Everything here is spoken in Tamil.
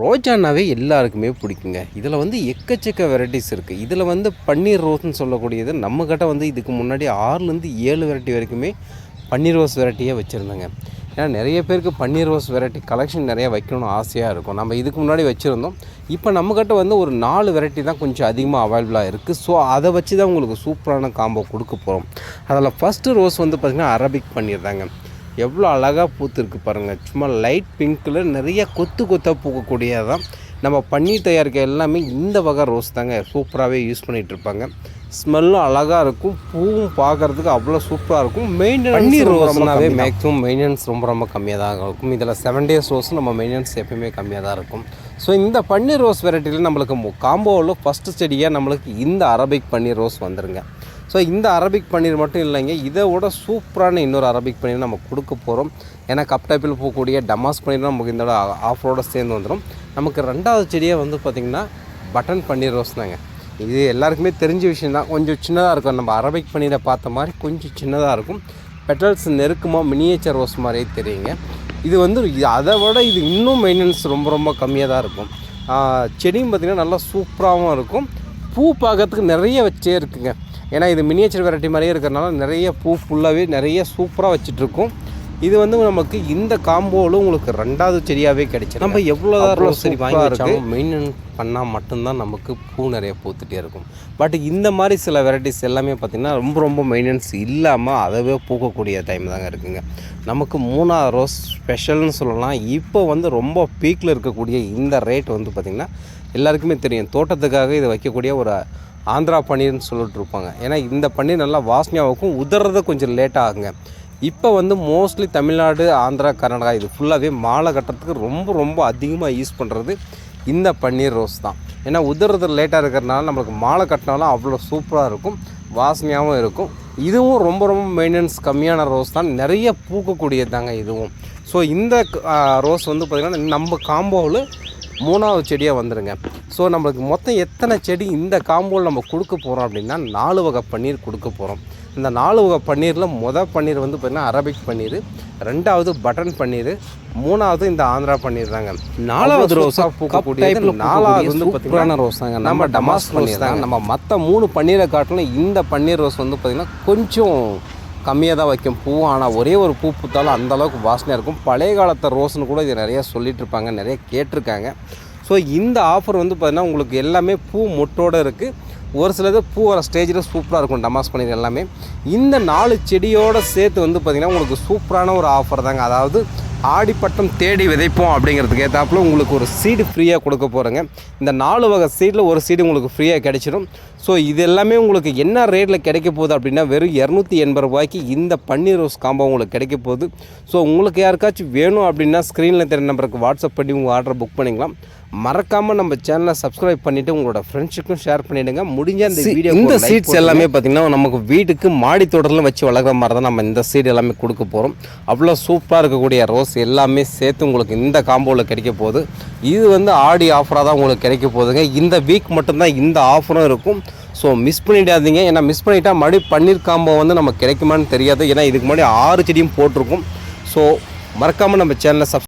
ரோஜானாவே எல்லாருக்குமே பிடிக்குங்க. இதில் வந்து எக்கச்சக்க வெரைட்டிஸ் இருக்குது இதில் வந்து பன்னீர் ரோஸ்னு சொல்லக்கூடியது நம்மக்கிட்ட வந்து இதுக்கு முன்னாடி ஆறுலேருந்து ஏழு வெரைட்டி வரைக்குமே பன்னீர் ரோஸ் வெரைட்டியே வச்சுருந்தோங்க. ஏன்னா நிறைய பேருக்கு பன்னீர் ரோஸ் வெரைட்டி கலெக்ஷன் நிறைய வைக்கணும்னு ஆசையாக இருக்கும். நம்ம இதுக்கு முன்னாடி வச்சுருந்தோம். இப்போ நம்மக்கிட்ட வந்து ஒரு நாலு வெரைட்டி தான் கொஞ்சம் அதிகமாக அவைலபிளாக இருக்குது ஸோ அதை வச்சு தான் உங்களுக்கு சூப்பரான காம்போ கொடுக்க போகிறோம் அதில் ஃபஸ்ட்டு ரோஸ் வந்து பார்த்திங்கன்னா அரபிக் பன்னீர் தாங்க. எவ்வளோ அழகாக பூத்துருக்கு பாருங்கள் சும்மா லைட் பிங்க்கில் நிறைய கொத்து கொத்தாக பூக்கக்கூடியதான் நம்ம பன்னீர் தயாரிக்க எல்லாமே இந்த வகை ரோஸ் தாங்க. சூப்பராகவே யூஸ் பண்ணிகிட்டு இருப்பாங்க. ஸ்மெல்லும் அழகாக இருக்கும். பூவும் பார்க்குறதுக்கு அவ்வளோ சூப்பராக இருக்கும். மெயின்டெனன்ஸ் ரோஸ்னாவே மேக்ஸிமம் மெயின்டெனன்ஸ் ரொம்ப ரொம்ப கம்மியாக தான் இருக்கும். இதில் செவன் டேஸ் ரோஸ் நம்ம மெயின்டெனன்ஸ் எப்பயுமே கம்மியாக தான் இருக்கும். ஸோ இந்த பன்னீர் ரோஸ் வெரைட்டியில் நம்மளுக்கு காம்போவில் ஃபஸ்ட்டு செடியாக நம்மளுக்கு இந்த அரபிக் பன்னீர் ரோஸ் வந்துருங்க. ஸோ இந்த அரபிக் பன்னீர் மட்டும் இல்லைங்க. இதை விட சூப்பரான இன்னொரு அரபிக் பன்னீர் நம்ம கொடுக்க போகிறோம் ஏன்னா கப் டைப்பில் போகக்கூடிய டமாஸ் பன்னீர் நமக்கு இந்த ஆஃபரோட சேர்ந்து வந்துடும் நமக்கு ரெண்டாவது செடியாக வந்து பார்த்திங்கன்னா பட்டன் பன்னீர் ரோஸ் தாங்க. இது எல்லாருக்குமே தெரிஞ்ச விஷயம் தான். கொஞ்சம் சின்னதாக இருக்கும். நம்ம அரபிக் பன்னீரை பார்த்த மாதிரி கொஞ்சம் சின்னதாக இருக்கும். பெட்டல்ஸ் நெருக்கமாக மினியேச்சர் ரோஸ் மாதிரியே தெரியுங்க. இது வந்து அதை விட இது இன்னும் மெயின்டெனன்ஸ் ரொம்ப ரொம்ப கம்மியாக தான் இருக்கும். செடியும் பார்த்திங்கன்னா நல்லா சூப்பராகவும் இருக்கும். பூ பார்க்கறதுக்கு நிறைய வச்சே இருக்குங்க. ஏன்னா இது மினியேச்சர் வெரைட்டி மாதிரியே இருக்கிறனால நிறைய பூ ஃபுல்லாகவே நிறைய சூப்பராக வச்சிட்ருக்கும். இது வந்து நமக்கு இந்த காம்போவில் உங்களுக்கு ரெண்டாவது செடியாகவே கிடைச்சிடும் நம்ம எவ்வளோ ரோஸ் சரி வாங்கி வச்சாலும் மெயின்டெனன்ஸ் பண்ணால் மட்டும்தான் நமக்கு பூ நிறைய பூத்துட்டே இருக்கும். பட் இந்த மாதிரி சில வெரைட்டிஸ் எல்லாமே பார்த்திங்கன்னா ரொம்ப ரொம்ப மெயின்டெனன்ஸ் இல்லாமல் அதவே பூக்கக்கூடிய டைம் தாங்க இருக்குங்க. நமக்கு மூணாவது ரோஸ் ஸ்பெஷல்னு சொல்லலாம். இப்போ வந்து ரொம்ப பீக்கில் இருக்கக்கூடிய இந்த ரேட் வந்து பார்த்திங்கன்னா எல்லாருக்குமே தெரியும். தோட்டத்துக்காக இதை வைக்கக்கூடிய ஒரு ஆந்திரா பன்னீர்னு சொல்லிட்டு இருப்பாங்க. ஏன்னா இந்த பன்னீர் நல்லா வாசனையாக இருக்கும் உதறது கொஞ்சம் லேட்டாக ஆகுங்க. இப்போ வந்து மோஸ்ட்லி தமிழ்நாடு ஆந்திரா கர்நாடகா இது ஃபுல்லாகவே மாலை கட்டுறதுக்கு ரொம்ப ரொம்ப அதிகமாக யூஸ் பண்ணுறது இந்த பன்னீர் ரோஸ் தான். ஏன்னா உதறது லேட்டாக இருக்கிறனால நம்மளுக்கு மாலை கட்டினாலும் அவ்வளோ சூப்பராக இருக்கும். வாசனையாகவும் இருக்கும். இதுவும் ரொம்ப ரொம்ப மெயின்டெனன்ஸ் கம்மியான ரோஸ் தான். நிறைய பூக்கக்கூடியது தாங்க இதுவும். ஸோ இந்த ரோஸ் வந்து பார்த்திங்கன்னா நம்ம காம்போவில் மூணாவது செடியாக வந்துடுங்க ஸோ நம்மளுக்கு மொத்தம் எத்தனை செடி இந்த காம்போவில் நம்ம கொடுக்க போகிறோம் அப்படின்னா நாலு வகை பன்னீர் கொடுக்க போகிறோம் இந்த நாலு வகை பன்னீரில் மொதல் பன்னீர் வந்து பார்த்திங்கன்னா அரபிக் பன்னீர் ரெண்டாவது பட்டன் பன்னீர் மூணாவது இந்த ஆந்திரா பன்னீர் தாங்க. நாலாவது ரோஸாக பூக்கக்கூடியது நாலாவது வந்து பார்த்தீங்கன்னா ரோஸ் தாங்க நம்ம டமாஸ் பன்னீர் தாங்க. நம்ம மற்ற மூணு பன்னீரை காட்டிலும் இந்த பன்னீர் ரோஸ் வந்து பார்த்திங்கன்னா கொஞ்சம் கம்மியாக தான் வைக்கும் பூ ஆனால் ஒரே ஒரு பூ பூத்தாலும் அந்தளவுக்கு வாசனையாக இருக்கும். பழைய காலத்து ரோஸ்னு கூட இது நிறைய சொல்லிகிட்டு இருப்பாங்க நிறைய கேட்டிருக்காங்க. ஸோ இந்த ஆஃபர் வந்து பார்த்திங்கன்னா உங்களுக்கு எல்லாமே பூ மொட்டோடு இருக்குது ஒரு சிலது பூ வர ஸ்டேஜில் சூப்பராக இருக்கும் டமாஸ் பன்னீர் எல்லாமே. இந்த நாலு செடியோடு சேர்த்து வந்து பார்த்திங்கன்னா உங்களுக்கு சூப்பரான ஒரு ஆஃபர் தாங்க. அதாவது ஆடிப்பட்டம் தேடி விதைப்போம் அப்படிங்கிறதுக்கு ஏற்றாப்புல உங்களுக்கு ஒரு சீடு ஃப்ரீயாக கொடுக்க போகிறேங்க இந்த நாலு வகை சீடில் ஒரு சீடு உங்களுக்கு ஃப்ரீயாக கிடைச்சிடும் ஸோ இது எல்லாமே உங்களுக்கு என்ன ரேட்டில் கிடைக்க போகுது அப்படின்னா வெறும் இரநூத்தி எண்பது ரூபாய்க்கு இந்த பன்னீர் ரோஸ் காம்போ உங்களுக்கு கிடைக்க போகுது. ஸோ உங்களுக்கு யாருக்காச்சும் வேணும் அப்படின்னா ஸ்க்ரீனில் தெரிய நம்பருக்கு வாட்ஸ்அப் பண்ணி உங்கள் ஆர்டர் புக் பண்ணிக்கலாம். மறக்காமல் நம்ம சேனலை சப்ஸ்கிரைப் பண்ணிவிட்டு உங்களோட ஃப்ரெண்ட்ஸுக்கும் ஷேர் பண்ணிவிடுங்க முடிஞ்ச இந்த வீடியோ இந்த சீட்ஸ் எல்லாமே பார்த்திங்கன்னா நமக்கு வீட்டுக்கு மாடி தோட்டத்தில் வச்சு வளர்க்குற மாதிரி தான் நம்ம இந்த சீடு எல்லாமே கொடுக்க போகிறோம் அவ்வளோ சூப்பராக இருக்கக்கூடிய ரோஸ் எல்லாமே சேர்த்து உங்களுக்கு இந்த காம்போவில் கிடைக்க போகுது. இது வந்து ஆடி ஆஃபராக தான் உங்களுக்கு கிடைக்க போகுதுங்க. இந்த வீக் மட்டும்தான் இந்த ஆஃபரும் இருக்கும். ஸோ மிஸ் பண்ணிடாதீங்க. ஏன்னா மிஸ் பண்ணிட்டா மறுபடியும் பன்னீர் காம்போ வந்து நமக்கு கிடைக்குமான்னு தெரியாது. ஏன்னா இதுக்கு முன்னாடி ஆறு செடியும் போட்டிருக்கும். ஸோ மறக்காமல் நம்ம சேனலை சப்ஸ்